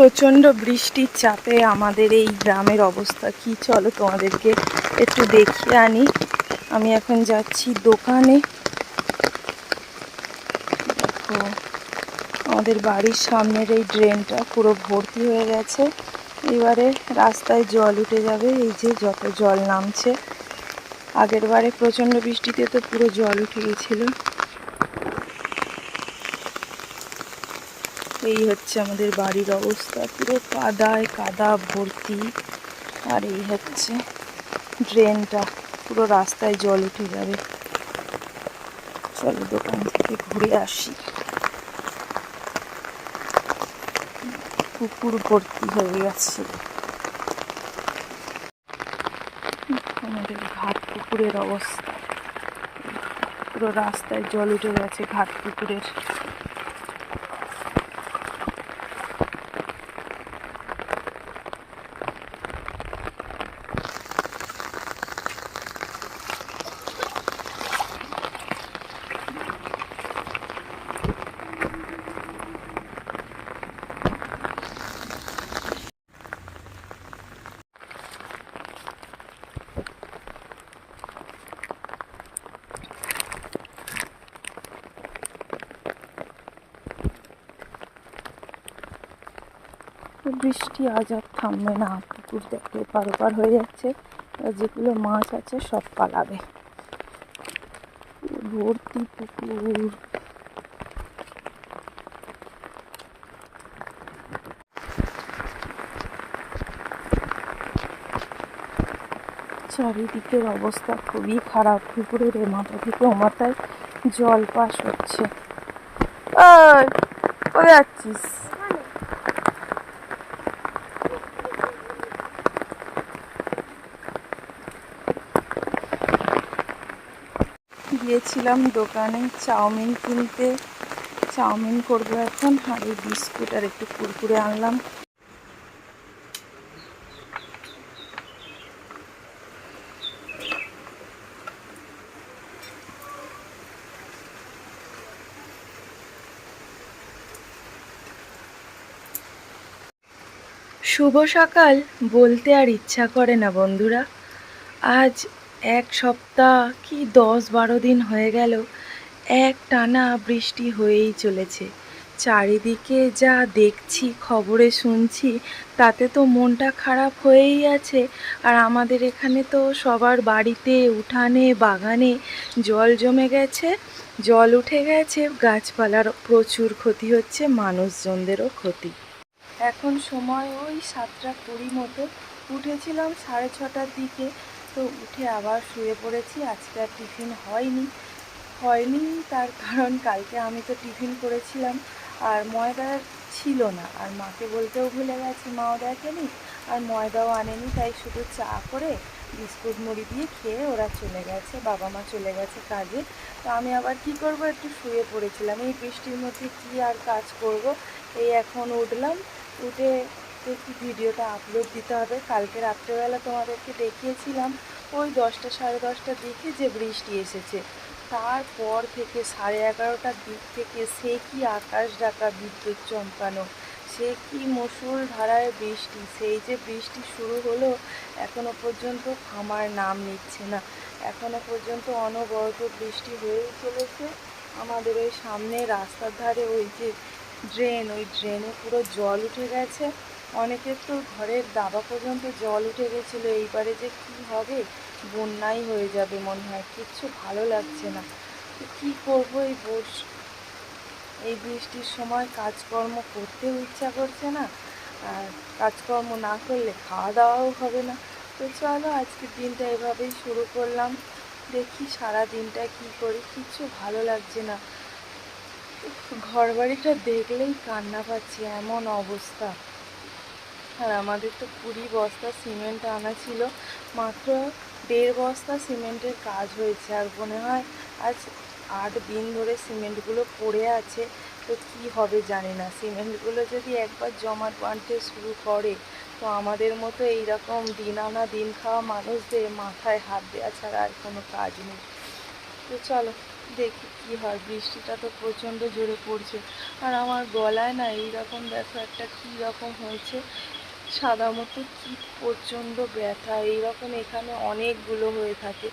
প্রচণ্ড বৃষ্টির চাপে আমাদের এই গ্রামের অবস্থা কি? চলো তোমাদেরকে একটু দেখিয়ে আনি। আমি এখন যাচ্ছি দোকানে। দেখো, আমাদের বাড়ির সামনের এই ড্রেনটা পুরো ভর্তি হয়ে গেছে। এবারে রাস্তায় জল উঠে যাবে, এই যে যত জল নামছে। আগের বারে প্রচণ্ড বৃষ্টিতে তো পুরো জল উঠে গেছিল। এই হচ্ছে আমাদের বাড়ির অবস্থা। পুরো কাদায় কাদা ভর্তি। আর এই হচ্ছে ড্রেনটা পুরো রাস্তায় জল উঠে যাবে। চলো দোকান থেকে ঘুরে আসি। পুকুর ভর্তি হয়ে গেছে। আমাদের ঘাট পুকুরের অবস্থা। পুরো রাস্তায় জল উঠে গেছে ঘাট পুকুরের। বৃষ্টি আজ আর থামবে না। পুকুর দেখতে পারোপার হয়ে যাচ্ছে। যেগুলো মাছ আছে সব পালাবে। ভর্তি পুকুর। চারিদিকের অবস্থা খুবই খারাপ। পুকুরের এ মাথা থেকে ও মাথায় জল পাস হচ্ছে। যাচ্ছিস? গিয়েছিলাম দোকানে চাউমিন কিনতে। চাউমিন করব এখন, আর এই বিস্কুট আর একটু কুরকুরে আনলাম। শুভ সকাল বলতে আর ইচ্ছা করে না বন্ধুরা। আজ এক সপ্তাহ কি দশ বারো দিন হয়ে গেল, এক টানা বৃষ্টি হয়েই চলেছে। চারিদিকে যা দেখছি, খবরে শুনছি, তাতে তো মনটা খারাপ হয়েই আছে। আর আমাদের এখানে তো সবার বাড়িতে উঠানে, বাগানে জল জমে গেছে, জল উঠে গেছে, গাছপালার প্রচুর ক্ষতি হচ্ছে, মানুষজনদেরও ক্ষতি। এখন সময় ওই সাতটা কুড়ি মতো। উঠেছিলাম সাড়ে ছটার দিকে তো উঠে আবার শুয়ে পড়েছি। আজকে আর টিফিন হয়নি। হয়নি, তার কারণ কালকে আমি তো টিফিন করেছিলাম আর ময়দা ছিল না। আর মাকে বলতেও ভুলে গেছে, মাও দেখেনি আর ময়দাও আনেনি, তাই শুধু চা করে বিস্কুট মুড়ি দিয়ে খেয়ে ওরা চলে গেছে, বাবা মা চলে গেছে কাজে। তো আমি আবার কি করব? একটু শুয়ে পড়েছিলাম। এই বৃষ্টির মধ্যে কি আর কাজ করব? এই এখন উঠলাম, উঠে দেখি ভিডিওটা আপলোড দিতে হবে? কালকে রাত্রেবেলা তোমাদেরকে দেখিয়েছিলাম, ওই দশটা সাড়ে দশটার দিকে যে বৃষ্টি এসেছে। তারপর থেকে সাড়ে এগারোটার দিক থেকে সে কি আকাশ ডাকা বিদ্যুৎ চমকানো, সে কি মসুল ধারায় বৃষ্টি, সেই যে বৃষ্টি শুরু হলো, এখনও পর্যন্ত থামার নাম নিচ্ছে না। এখনও পর্যন্ত অনবরত বৃষ্টি হয়ে চলেছে। আমাদের ওই সামনে রাস্তার ধারে ওই যে ড্রেন, ওই ড্রেনে পুরো জল উঠে গেছে। অনেকের তো ঘরের দাবা পর্যন্ত জল উঠে গেছিল, এইবারে যে কি হবে? বন্যাই হয়ে যাবে মনে হয়, কিচ্ছু ভালো লাগছে না। তো কী করব এই বর্ষ এই বৃষ্টির সময় কাজকর্ম করতেও ইচ্ছা করছে না, আর কাজকর্ম না করলে খাওয়া দাওয়াও হবে না। তো চলো আজকের দিনটা এভাবেই শুরু করলাম। দেখি সারা দিনটা কি করি, কিচ্ছু ভালো লাগছে না। ঘর বাড়িটা দেখলেই কান্না পাচ্ছি, এমন অবস্থা। আর আমাদের তো কুড়ি বস্তা সিমেন্ট আনা ছিল, মাত্র দেড় বস্তা সিমেন্টের কাজ হয়েছে। আর মনে হয় আজ আট দিন ধরে সিমেন্টগুলো পড়ে আছে, তো কি হবে জানি না। সিমেন্টগুলো যদি একবার জমাট বাঁধতে শুরু করে, তো আমাদের মতো এইরকম দিন আনা দিন খাওয়া মানুষদের মাথায় হাত দেওয়া ছাড়া আর কোনো কাজ নেই। তো চলো, দেখি কী হয়। বৃষ্টিটা তো প্রচণ্ড জোরে পড়ছে। আর আমার গলায় না এইরকম দেখো একটা কী রকম হয়েছে। সাদা মতো কি প্রচণ্ড ব্যথা। এইরকম এখানে অনেকগুলো হয়ে থাকে।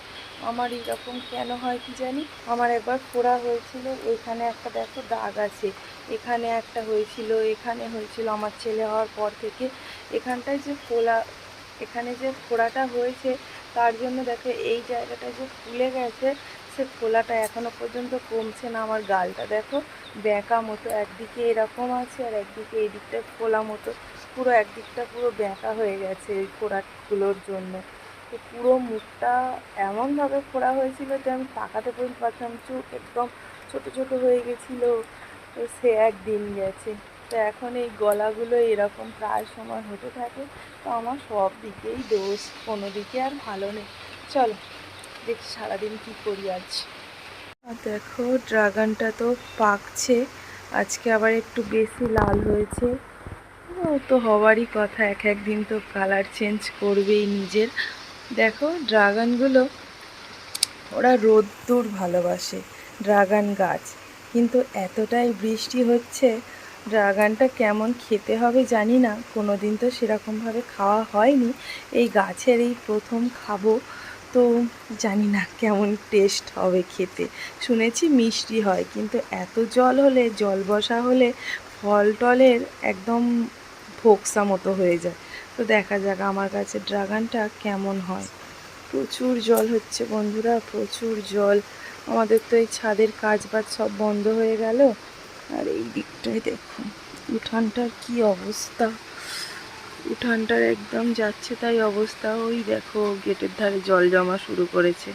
আমার এরকম কেন হয় কি জানি? আমার একবার ফোড়া হয়েছিল, এখানে একটা দেখো দাগ আছে। এখানে একটা হয়েছিল, এখানে হয়েছিল। আমার ছেলে হওয়ার পর থেকে এখানটায় যে ফোলা এখানে যে ফোড়াটা হয়েছে, তার জন্য দেখো এই জায়গাটা যে ফুলে গেছে, সে ফোলাটা এখনও পর্যন্ত কমছে না আমার গালটা। দেখো, ব্যাঁকা মতো, একদিকে এরকম আছে আর একদিকে এই দিকটা ফোলা মতো। পুরো একদিকটা পুরো ব্যাঁকা হয়ে গেছে এই ফোড়াগুলোর জন্য। তো পুরো মুখটা এমনভাবে ফোড়া হয়েছিল যে আমি তাকাতে পর্যন্ত পারছিলাম না। চোখ একদম ছোট ছোট হয়ে গেছিল। তো সে একদিন গেছে। তো এখন এই গলাগুলো এরকম প্রায় সময় হতে থাকে। তো আমার সব দিকেই দোষ, কোনো দিকে আর ভালো নেই। চলো, দেখি সারাদিন কী করি আজ। আর দেখো, ড্রাগনটা তো পাকছে। আজকে আবার একটু বেশি লাল হয়েছে। ও তো হওয়ারই কথা, এক একদিন তো কালার চেঞ্জ করবেই নিজের। দেখো ড্রাগনগুলো ওরা রোদ্দুর ভালোবাসে ড্রাগন গাছ। কিন্তু এতটাই বৃষ্টি হচ্ছে ড্রাগনটা কেমন খেতে হবে জানি না। কোনো দিন তো সেরকমভাবে খাওয়া হয়নি। এই গাছের এই প্রথম খাব, তো জানি না কেমন টেস্ট হবে খেতে। শুনেছি মিষ্টি হয়, কিন্তু এত জল হলে, জল বসা হলে ফল টলের একদম ফোকসা মতো হয়ে যায়। তো দেখা যাক আমার কাছে ড্রাগনটা কেমন হয়। প্রচুর জল হচ্ছে বন্ধুরা, প্রচুর জল। আমাদের তো এই ছাদের কাজ বাজ সব বন্ধ হয়ে গেল। আর এই দিকটায় দেখুন উঠানটার কি অবস্থা? উঠানটার একদম যাচ্ছে তাই অবস্থা। ওই দেখো, গেটের ধারে জল জমা শুরু করেছে।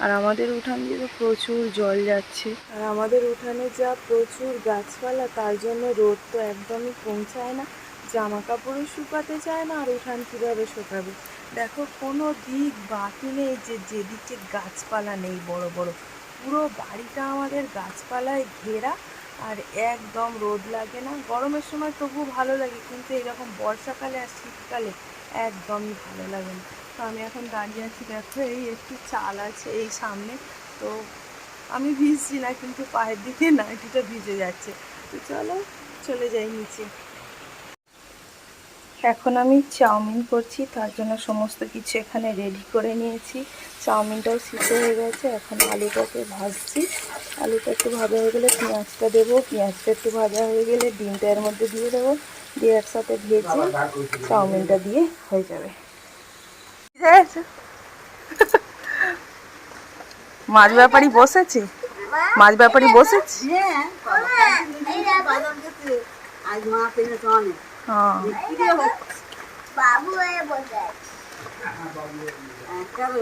আর আমাদের উঠান দিয়ে তো প্রচুর জল যাচ্ছে। আর আমাদের উঠানে যা প্রচুর গাছপালা, তার জন্য রোদ তো একদমই পৌঁছায় না। জামা কাপড়ও শুকাতে চায় না আর উঠান কীভাবে শুকাবে? দেখো, কোনো দিক বাকি নেই যে যেদিকে গাছপালা নেই বড় বড়। পুরো বাড়িটা আমাদের গাছপালায় ঘেরা আর একদম রোদ লাগে না। গরমের সময় তবু ভালো লাগে, কিন্তু এরকম বর্ষাকালে আর শীতকালে একদমই ভালো লাগে না। তো আমি এখন দাঁড়িয়ে আছি, দেখো, এই একটু চাল আছে এই সামনে। তো আমি ভিজছি না, কিন্তু পায়ের দিকে নাইটিটা ভিজে যাচ্ছে। তো চলো, চলে যাই নিচে। এখন আমি চাউমিন করছি, তার জন্য সমস্ত কিছু এখানে রেডি করে নিয়েছি। চাউমিনটাও সিদ্ধ হয়ে গেছে, এখন আলুটাকে ভাজছি। আলুটা একটু ভাজা হয়ে গেলে পেঁয়াজটা দেবো। পেঁয়াজটা একটু ভাজা হয়ে গেলে ডিমটা এর মধ্যে দিয়ে দেবো। দিয়ে একসাথে ভেজে চাউমিনটা দিয়ে হয়ে যাবে। মাছ ব্যাপারী বসেছে? মাছ ব্যাপারী বসেছে? বাবু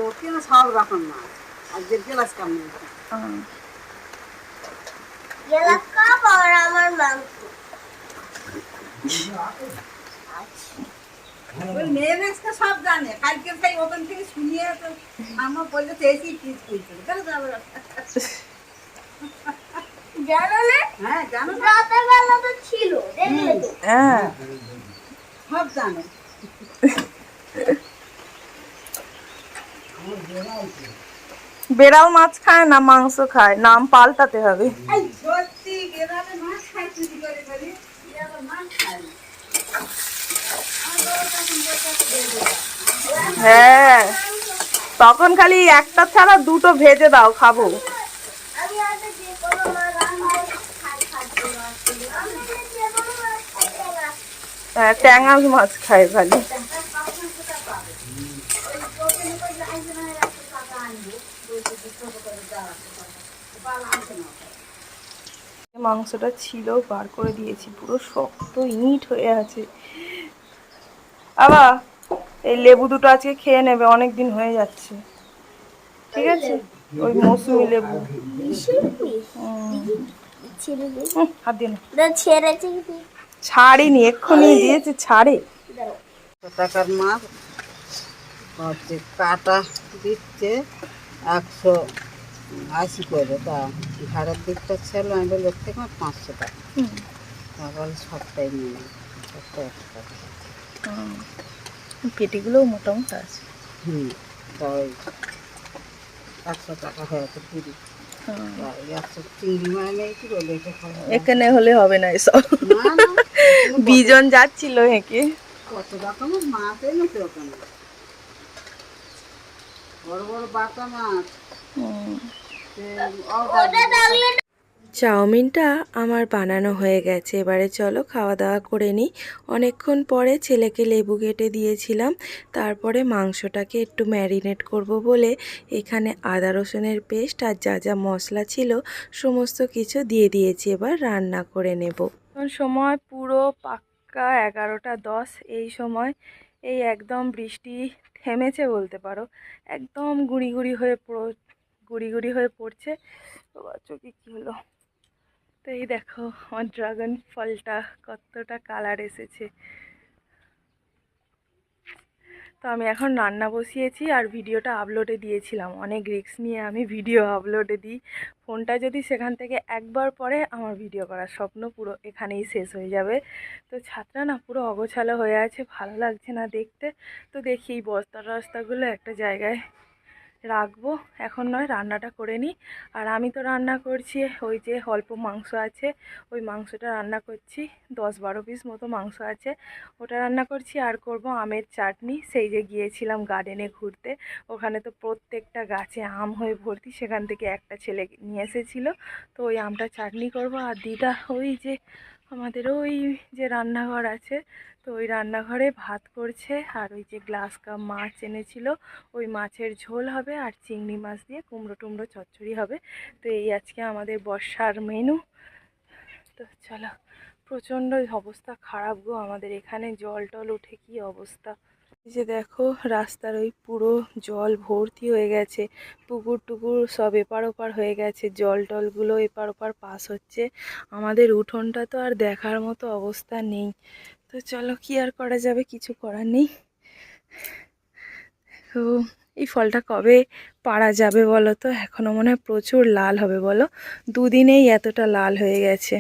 ওকে সব রকম মাছ আজকের গেলাস কাম। গেলাস কাপ আর আমার মাংস ওই সব জানে কালকে ওখান থেকে শুনিয়ে তো আমার বললে তো এসি পিস যাবে জানো না হ্যাঁ জানো না। রাতের বেলা তো ছিল দেখলে তো। হ্যাঁ। সব জানে। বেড়াল মাছ খায় না মাংস খায়? নাম পাল্টাতে হবে। হ্যাঁ। তখন খালি একটা ছাড়া দুটো ভেজে দাও খাব। আমি আগে যে কোনো মাছ রান্নায় খাই খাচ্ছি মাছ আমি যে কোনো মাছ খাইতে না হ্যাঁ, ট্যাংরা মাছ খায় খালি মাংসটা ছিল বার করে দিয়েছি পুরো শক্ত ইট হয়ে আছে। আবার এই লেবু দুটো আজকে খেয়ে নেবে অনেক দিন হয়ে যাচ্ছে। ঠিক আছে? ওই মৌসুমি লেবু। হাত দিয়ে না। ছাড়িনি এক্ষুনি দিয়েছে ছাড়ে। টাকার মাছ হচ্ছে কাটা দিচ্ছে? একশো আশি করে তা ঘাড়ের দিকটা ছিল আমি বলি ওর থেকে পাঁচশো টাকা। হুম। তারপর সবটাই নিয়ে নিই সবটা একশো টাকা। পেটিগুলোও মোটামুটি আছে। হুম তা ওই একশো টাকা হয়েছে পুরি বলে। এখানে হলে হবে না এসব। না বিজন যাচ্ছিল হেঁকে। কত রকমের মাছ এনেছে ওখানে। বড় বড় বাটা মাছ। চাউমিনটা আমার বানানো হয়ে গেছে। এবারে চলো খাওয়া দাওয়া করে নিই। অনেকক্ষণ পরে ছেলেকে লেবু কেটে দিয়েছিলাম। তারপরে মাংসটাকে একটু ম্যারিনেট করব বলে এখানে আদা রসুনের পেস্ট আর যা যা মশলা ছিল সমস্ত কিছু দিয়ে দিয়েছি। এবার রান্না করে নেব। সময় পুরো পাক্কা এগারোটা দশ। এই সময় এই একদম বৃষ্টি থেমেছে বলতে পারো। একদম গুঁড়ি গুঁড়ি হয়ে পড়ো গুঁড়ি গুঁড়ি হয়ে পড়ছে। তো চোখে কী হলো? তো এই দেখো, আমার ড্রাগন ফলটা কতটা কালার এসেছে। তো আমি এখন রান্না বসিয়েছি আর ভিডিওটা আপলোডে দিয়েছিলাম। অনেক রিক্স নিয়ে আমি ভিডিও আপলোডে দিই। ফোনটা যদি সেখান থেকে একবার পরে আমার ভিডিও করার স্বপ্ন পুরো এখানেই শেষ হয়ে যাবে। তো ছাদটা না পুরো অগোছালো হয়ে আছে, ভালো লাগছে না দেখতে। তো দেখি এই বস্তা টস্তাগুলো একটা জায়গায় রাখব। এখন নয়, রান্নাটা করে নিই। আর আমি তো রান্না করছি, ওই যে অল্প মাংস আছে, ওই মাংসটা রান্না করছি। দশ বারো পিস মতো মাংস আছে, ওটা রান্না করছি। আর করব আমের চাটনি। সেই যে গিয়েছিলাম গার্ডেনে ঘুরতে, ওখানে তো প্রত্যেকটা গাছে আম হয়ে ভর্তি। সেখান থেকে একটা ছেলে নিয়ে এসেছিল। তো ওই আমটা চাটনি করব। আর দিদা, ওই যে আমাদের ওই যে রান্নাঘর আছে তো ওই রান্নাঘরে ভাত করছে আর ওই যে গ্লাস কাপ মাছ এনেছিল, ওই মাছের ঝোল হবে আর চিংড়ি মাছ দিয়ে কুমড়ো টুমড়ো চচ্চড়ি হবে। তো এই আজকে আমাদের বর্ষার মেনু। তো চলো, প্রচণ্ড অবস্থা খারাপ গো আমাদের এখানে, জল টল উঠে কি অবস্থা। যে দেখো, রাস্তার ওই পুরো জল ভর্তি হয়ে গেছে, পুকুর টুকুর সব এপার ওপার হয়ে গেছে, জল টলগুলো এপার ওপার পাস হচ্ছে। আমাদের উঠোনটা তো আর দেখার মতো অবস্থা নেই। তো চলো, কি আর করা যাবে? কিছু করার নেই। তো এই ফলটা কবে পাড়া যাবে বলো তো? এখনও মনে হয় প্রচুর লাল হবে বলো। দুদিনেই এতটা লাল হয়ে গেছে।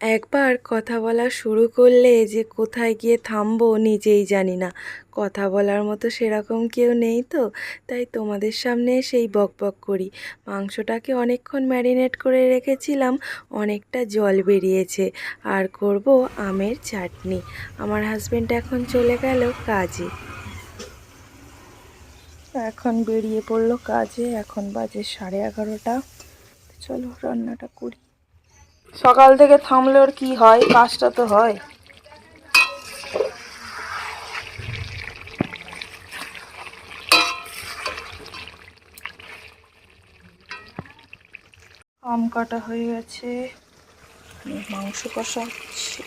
একবার কথা বলা শুরু করলে যে কোথায় গিয়ে থামবো নিজেই জানি না। কথা বলার মতো সেরকম কেউ নেই তো, তাই তোমাদের সামনে সেই বক বক করি। মাংসটাকে অনেকক্ষণ ম্যারিনেট করে রেখেছিলাম, অনেকটা জল বেরিয়েছে। আর করব আমের চাটনি। আমার হাজব্যান্ড এখন চলে গেল কাজে। এখন বেরিয়ে পড়ল কাজে, এখন বাজে সাড়ে এগারোটা। চলো রান্নাটা করি। সকাল থেকে থামলে ওর কি হয়? কাজটা তো হয়। আম কাটা হয়ে গেছে। মাংস কষা হচ্ছে।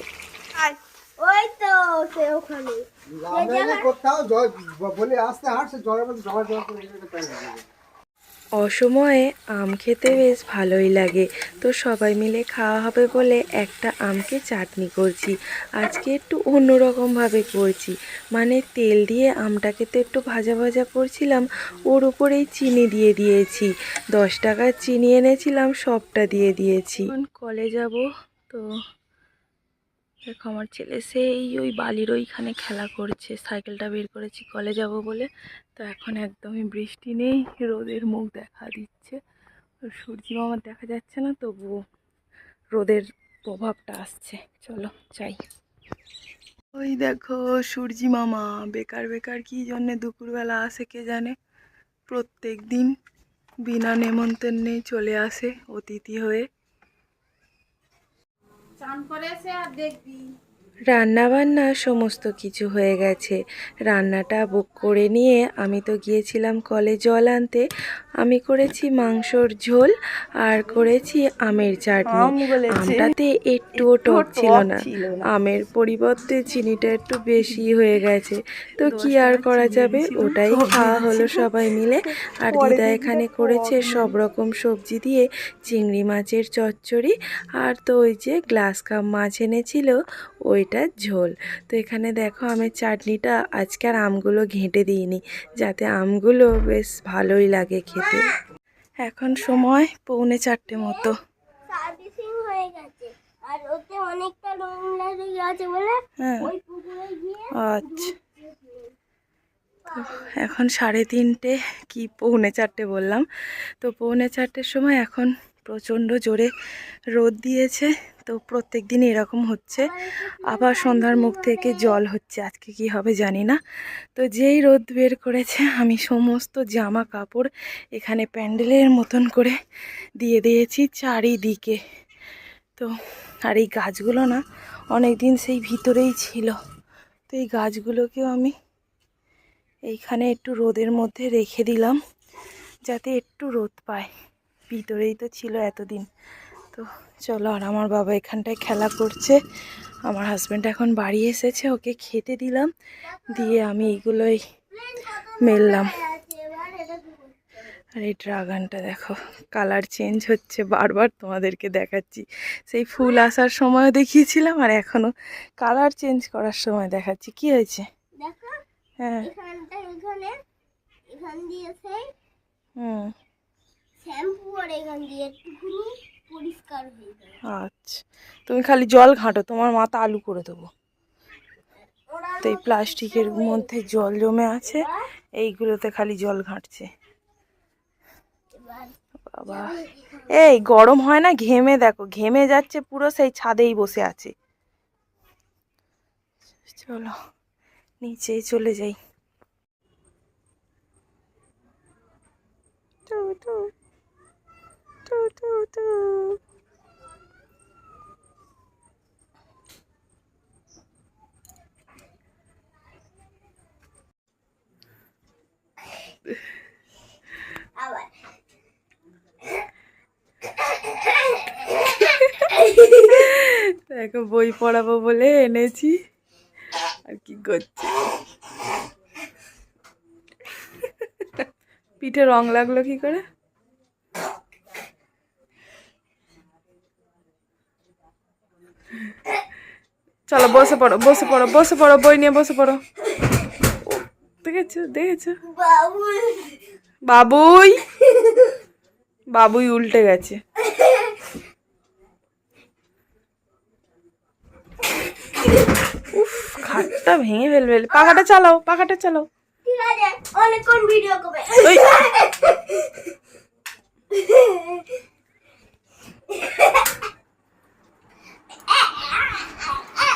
ওই তো সে ওখানে। কোথাও বলে আসতে হাঁটছে জলের মধ্যে জল জল করে। অসময়ে আম খেতে বেশ ভালোই লাগে। তো সবাই মিলে খাওয়া হবে বলে একটা আমকে চাটনি করছি। আজকে একটু অন্যরকমভাবে করছি। মানে তেল দিয়ে আমটাকে তো একটু ভাজা ভাজা করছিলাম, ওর উপরেই চিনি দিয়ে দিয়েছি। দশ টাকার চিনি এনেছিলাম, সবটা দিয়ে দিয়েছি। কলে যাব, তো দেখো আমার ছেলে সেই ওই বালির ওইখানে খেলা করছে, সাইকেলটা বের করেছি, কলে যাব বলে। তো এখন একদমই বৃষ্টি নেই, রোদের মুখ দেখা দিচ্ছে। সূর্যি মামার দেখা যাচ্ছে না, তবুও রোদের প্রভাবটা আসছে। চলো, যাই। ওই দেখো সূর্যি মামা, বেকার বেকার কি জন্যে দুপুরবেলা আসে কে জানে? প্রত্যেক দিন বিনা নেমন্তন্নেই চলে আসে অতিথি হয়ে। চান করে এসে আর দেখবি। রান্না বান্না সমস্ত কিছু হয়ে গেছে। রান্নাটা বুক করে নিয়ে আমি তো গিয়েছিলাম কলে জল আনতে। আমি করেছি মাংসর ঝোল আর করেছি আমের চাটনি। আমটাতে একটুও টক ছিল না। আমের পরিবর্তে চিনিটা একটু বেশি হয়ে গেছে। তো কি আর করা যাবে? ওটাই খাওয়া হলো সবাই মিলে। আর দিদা এখানে করেছে সব রকম সবজি দিয়ে চিংড়ি মাছের চচ্চড়ি। আর তো ওই যে গ্লাস কাপ মাছ এনেছিল ওইটার ঝোল। তো এখানে দেখো আমের চাটনিটা আজকে আর আমগুলো ঘেঁটে দিইনি যাতে আমগুলো বেশ ভালোই লাগে খেতে। এখন সময় পৌনে চারটে মতো। হয়ে আচ্ছা। এখন সাড়ে তিনটে কি পৌনে চারটে বললাম। তো পৌনে চারটের সময় এখন প্রচণ্ড জোরে রোদ দিয়েছে। তো প্রত্যেক দিন এরকম হচ্ছে। আবার সন্ধ্যার মুখ থেকে জল হচ্ছে। আজকে কি হবে জানি না। তো যেই রোদ বের করেছে, আমি সমস্ত জামা কাপড় এখানে প্যান্ডেলের মতন করে দিয়ে দিয়েছি চারিদিকে। তো আর এই গাছগুলো না অনেক দিন সেই ভিতরেই ছিল। তো এই গাছগুলোকেও আমি এইখানে একটু রোদের মধ্যে রেখে দিলাম, যাতে একটু রোদ পায়। ভিতরেই তো ছিল এতদিন। তো চলো আর আমার বাবা এখানটায় খেলা করছে। আমার হাজব্যান্ড এখন বাড়ি এসেছে ওকে খেতে দিলাম। দিয়ে আমি এইগুলোই মেললাম? আর এই ড্রাগনটা দেখো কালার চেঞ্জ হচ্ছে বারবার তোমাদেরকে দেখাচ্ছি। সেই ফুল আসার সময় দেখিয়েছিলাম আর এখনও কালার চেঞ্জ করার সময় দেখাচ্ছি। কি হয়েছে? হ্যাঁ। হুম। শ্যাম্পু আর এখান দিয়ে একটুখানি পরিষ্কার হয়ে যায়। আচ্ছা তুমি খালি জল ঘাঁটো তোমার মাথা আলু করে দেবো। তো এই প্লাস্টিকের মধ্যে জল জমে আছে এইগুলোতে খালি জল ঘাঁটছে। বাবা। এই গরম হয় না ঘেমে দেখো ঘেমে যাচ্ছে পুরো সেই ছাদেই বসে আছে। চলো নিচে চলে যাই। টু টু টু দেখো বই পড়াবো বলে এনেছি। আর কি করছি? পিঠে রং লাগল কি করে? চলো, বসে পড়ো বসে পড়ো বসে পড়ো, বই নিয়ে বসে পড়ো। দেখেছ দেখেছ? বাবু বাবুই। বাবুই উল্টে গেছে। উফ, খাটটা ভেঙে ফেলবে পাখাটা চালাও পাখাটা চালাও। অনেকক্ষণ ভিডিও করবে।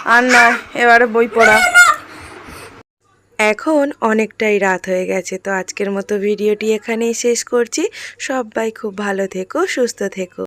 আর নয় এবারে বই পড়া। এখন অনেকটাই রাত হয়ে গেছে, তো আজকের মতো ভিডিওটি এখানেই শেষ করছি। সবাই খুব ভালো থেকো, সুস্থ থেকো।